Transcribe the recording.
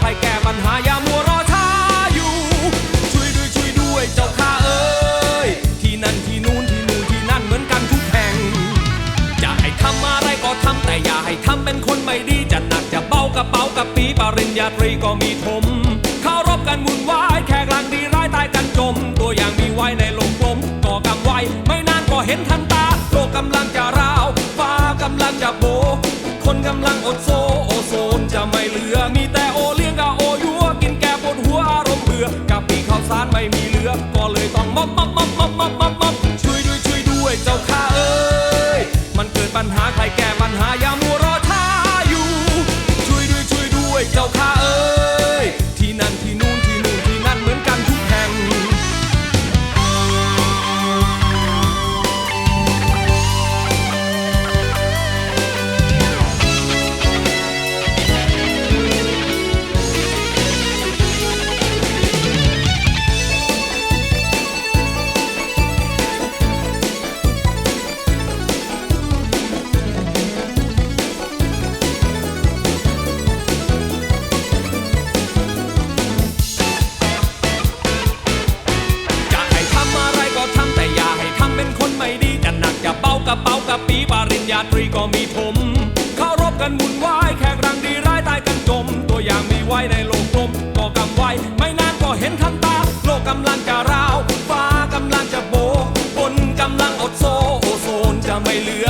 ดปัญหาใครแก้ปัญหาอย่ามัวรอช้าอยู่ ช่วยด้วยช่วยด้วยเจ้าข้าเอ้ย ที่นั่นที่นู่นที่นู่นที่นั่นเหมือนกันทุกแห่ง จะให้ทำอะไรก็ทำแต่อย่าให้ทำเป็นคนไม่ดี จะหนักจะเบากระเป๋ากับปีปริญญาตรีก็มีถมเคารพกันวุ่นวายแขกลังดีร้ายตายกันจม ตัวอย่างมีไว้ในโลกกลมก่อกำไว้ไม่นานก็เห็นทันตาโลกกำลังจะร้าวฟ้ากำลังจะโบ คนกำลังอดโซ กระเป๋ากับปีปริญญาตรีก็มีผมเคารพกันวุ่นวายแขกรังดีร้ายตายกันจม ตัวอย่างมีไว้ในโลกกลมก็กำไว้ ไม่นานก็เห็นทันตา โลกกำลังจะร้าว ฟ้ากำลังจะโบบนกำลังอดโซโอโซนจะไม่เหลือมีแต่โอ